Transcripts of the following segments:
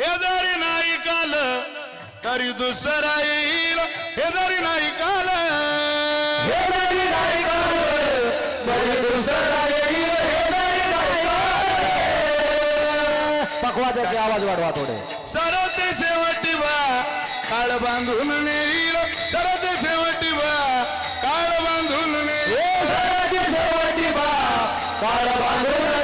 हे जरी नाही काल तरी दुसरा येईल. हे जरी नाही काल हे जरी नाही काल तरी दुसरा येईल. आवाज वाढवा थोडे. सरते शेवटी बा काळ बांधून नेईल. सरते शेवटी बा काळ बांधून नेईल. शेवटी बा काळ बांधून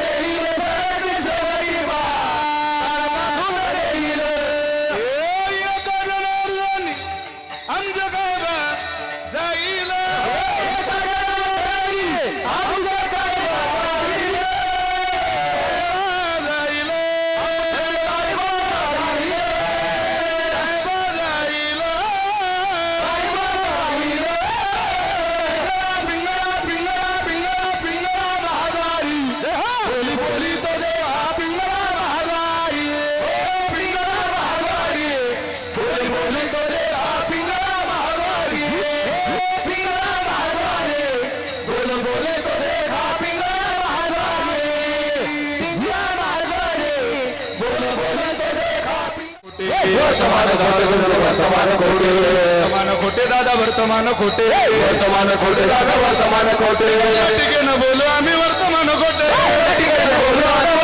वर्तमान वर्तमान खोटे वर्तमान खोटे दादा वर्तमान खोटे वर्तमान खोटे दादा वर्तमान खोटे ठीक आहे ना बोलू आम्ही वर्तमान खोटे ठीक आहे बोलू.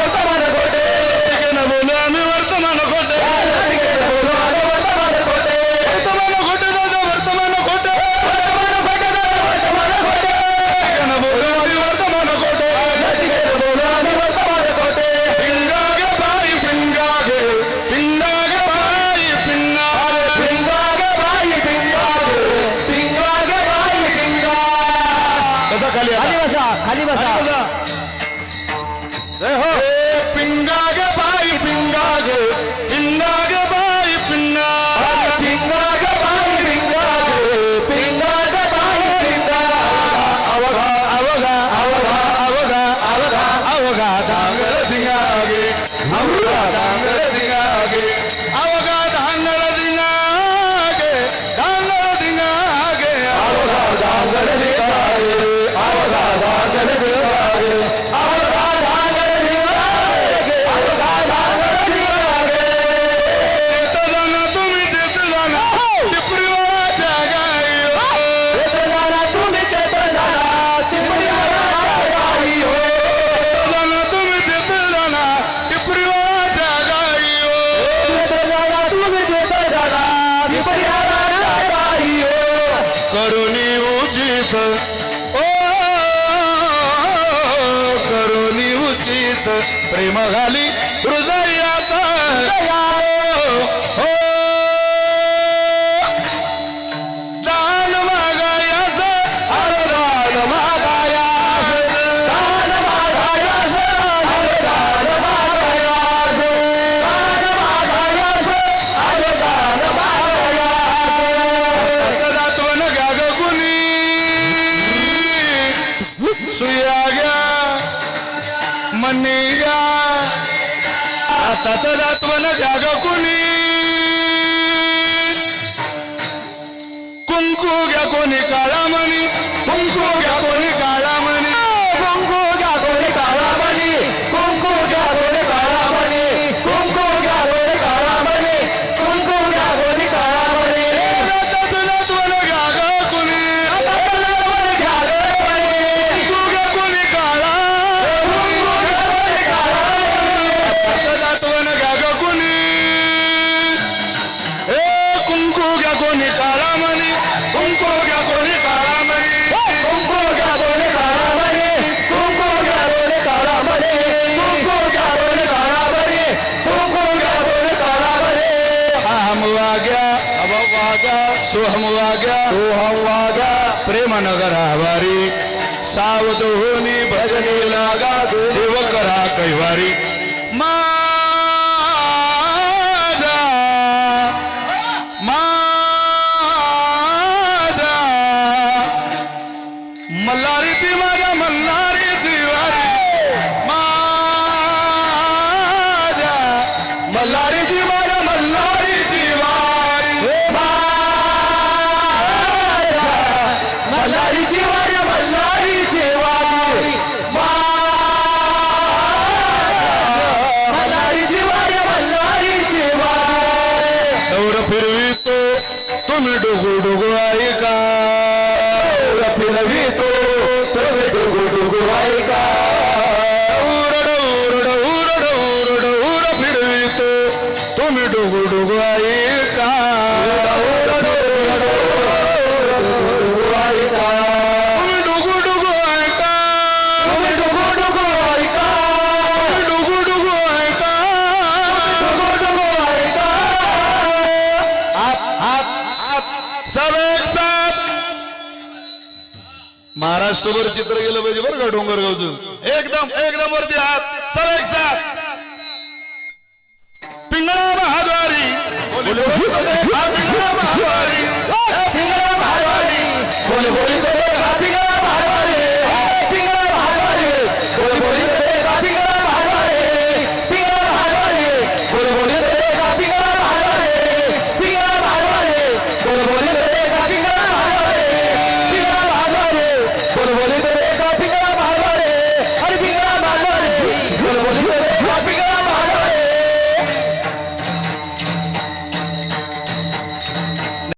కలివసా కలివసా పింగాగ బాయి పింగాగ పింగాగ బాయి పిన్నా పింగాగ బాయి పింగాగ పింగాగ బాయి పింగా అవగా అవగా అవగా అవగా అవగా అవగా దాంగల పింగాగే అవగా करुणी उचित. ओ करुणी उचित. प्रेम घाली हृदयात కన్నీయ తతదత్వన జగకుని. కుంకుగకుని కళమని కుంకుగకు सोहम वाग्या सोहम वाग्या प्रेम नगरावारी सावध होनी भजनी लागा देव करा कैवारी। मा महाराष्ट्रभर चित्र गेलं पाहिजे बरं का डोंगरगावचं? एकदम एकदम वरती हात सब एक साथ. पिंगळा महाद्वारी हा पिंगळा महाद्वारी